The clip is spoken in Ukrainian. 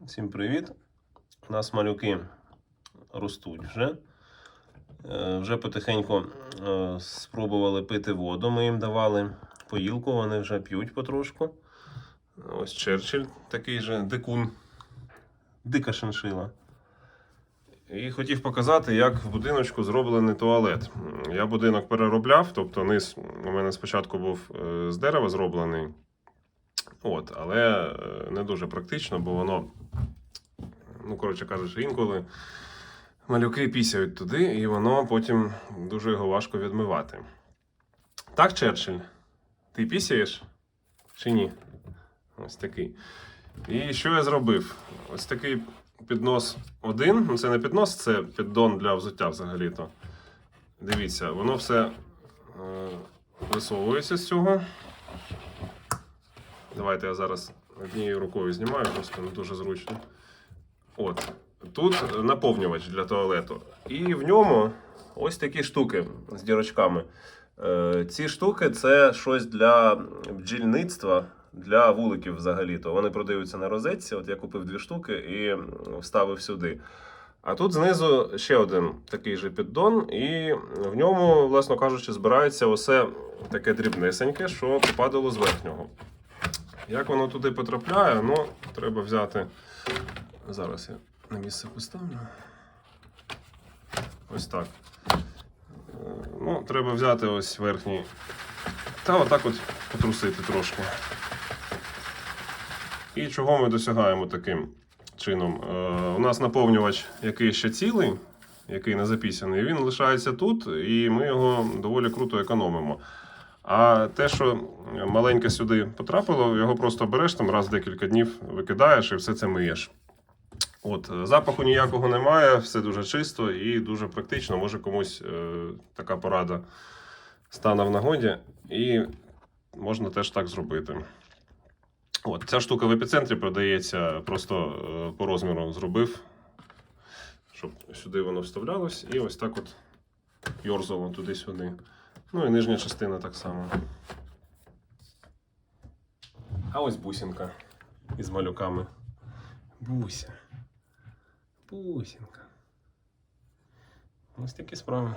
Всім привіт! У нас малюки ростуть вже. Е, Вже потихеньку е, спробували пити воду. Ми їм давали поїлку, вони вже п'ють потрошку. Ось Черчилль такий же дикун, дика шиншила. І хотів показати, як в будиночку зроблений туалет. Я будинок переробляв, тобто низ у мене спочатку був е, з дерева зроблений. От, але не дуже практично, бо воно, ну, коротше кажучи, інколи малюки пісяють туди, і воно потім дуже його важко відмивати. Так, Черчилль? Ти пісяєш чи ні? Ось такий. І що я зробив? Ось такий піднос один. Ну, це не піднос, це піддон для взуття взагалі-то. Дивіться, воно все е, висовується з цього. Давайте я зараз однією рукою знімаю, просто не дуже зручно. От. Тут наповнювач для туалету. І в ньому ось такі штуки з дірочками. Е, ці штуки це щось для бджільництва, для вуликів взагалі-то. Вони продаються на розетці. От я купив дві штуки і вставив сюди. А тут знизу ще один такий же піддон, і в ньому, власно кажучи, збирається усе таке дрібнесеньке, що попадало з верхнього. Як воно туди потрапляє, ну, треба взяти. Зараз я на місце поставлю. Ось так. Е, Ну, треба взяти ось верхній. Та отак от потрусити трошки. І чого ми досягаємо таким чином? Е, у нас наповнювач, який ще цілий, який не запісяний, він лишається тут, і ми його доволі круто економимо. А те, що маленьке сюди потрапило, його просто береш там раз в декілька днів, викидаєш і все це миєш. От, е, запаху ніякого немає, все дуже чисто і дуже практично. Може комусь е, така порада стане в нагоді, і можна теж так зробити. От, ця штука в епіцентрі продається, просто е, по розміру зробив, щоб сюди воно вставлялось, і ось так от йорзало туди-сюди. Ну і нижня частина так само. А ось бусинка із малюками. Буся. Бусинка. Ось такі справи.